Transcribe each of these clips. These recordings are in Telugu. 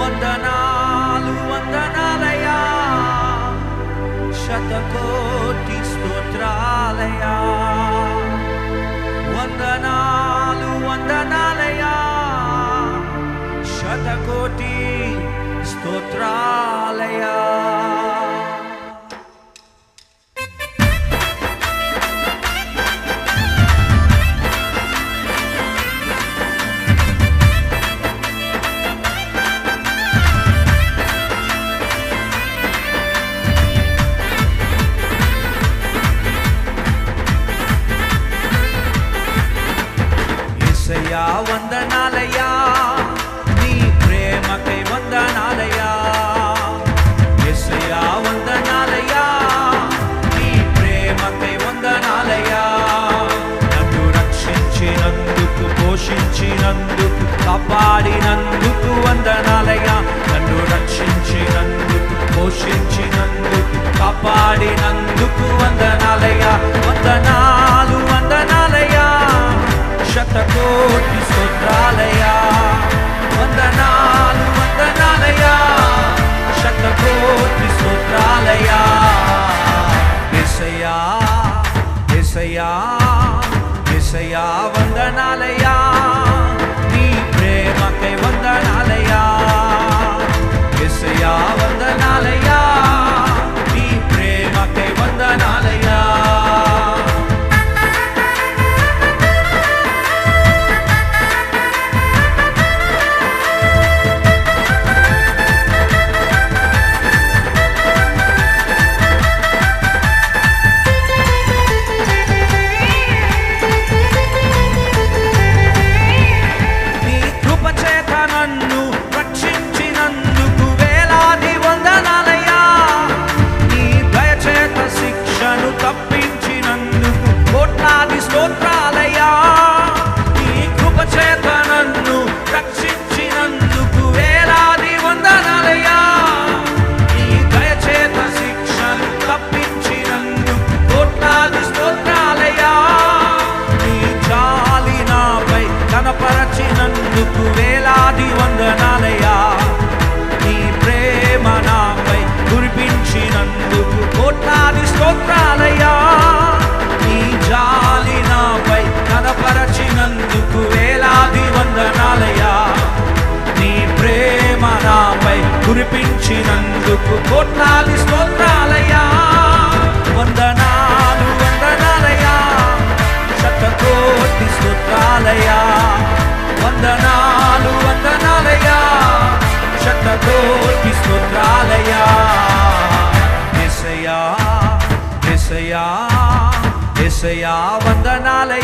వందనాలు వందనాలయా శతకోటి స్తోత్రాలయా వందనాలు వందనాలయా శతకోటి స్తోత్రాలయా అందుకు వేలాది వందనాలయ్యా. నీ ప్రేమ నాపై కురిపించినందుకు కోట్లాది స్తోత్రాలయ్యా. నీ జాలి నాపై కనపరచినందుకు వేలాది వందనాలయ్యా. నీ ప్రేమ నాపై కురిపించినందుకు కోట్లాది స్తోత్రాలయ్యా. వందనాలు వందనాలయ్యా. శతకోటి స్తోత్రాలయ్యా. వందనాలు వందనాలయ్యా శతకోటి స్తోత్రాలయ్యా ఎసయా ఎసయా ఎసయా వందనాలయ్యా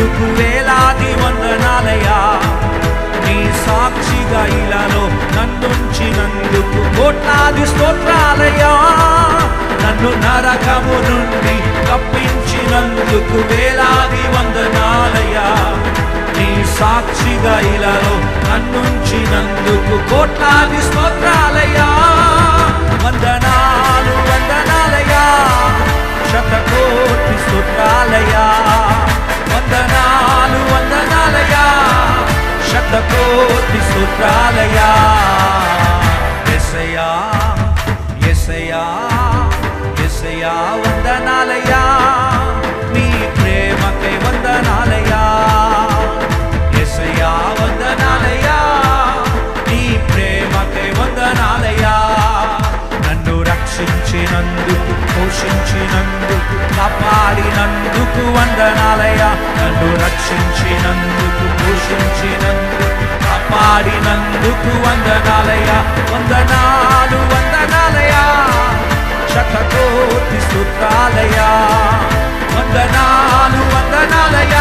తప్పించినందుకు వేలాది వందనాలయ్యా. నీ సాక్షిగా ఇలాలో నన్నుంచినందుకు కోట్లాది స్తోత్రాలయ్యా. నన్ను నరకము నుండి తప్పించినందుకు వేలాది వందనాలయ్యా. నీ సాక్షిగా ఇలాలో నన్నుంచినందుకు కోట్లాది స్తోత్రాలయ్యా. వందనాలు వందనాలయ్యా. శతకోటి స్తోత్రాలయ్యా. వంద కోటి సూత్రాలయా. ఎసయా ఎసయా ఎసయా వందనాలయా నీ ప్రేమకై వందనాలయా ఎసయా వందనాలయా నీ ప్రేమకై వందనాలయా నన్ను రక్షించినందుకు పోషించినందుకు కాపాడినందుకు వందనాలయా నన్ను రక్షించినందుకు పోషించినందుకు పాడినందుకు వందనాలయ వందనాలు వందనాలయ శతకోటి సుతాలయ వందనాలు వందనాలయ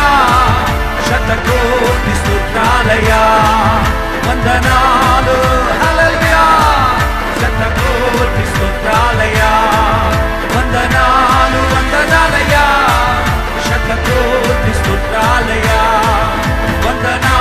శతకోటి సుతాలయ వందనాలు శతకోటి సుతాలయ వందనాలు వందనాలయ శతకోటి సుతాలయ వందనాలు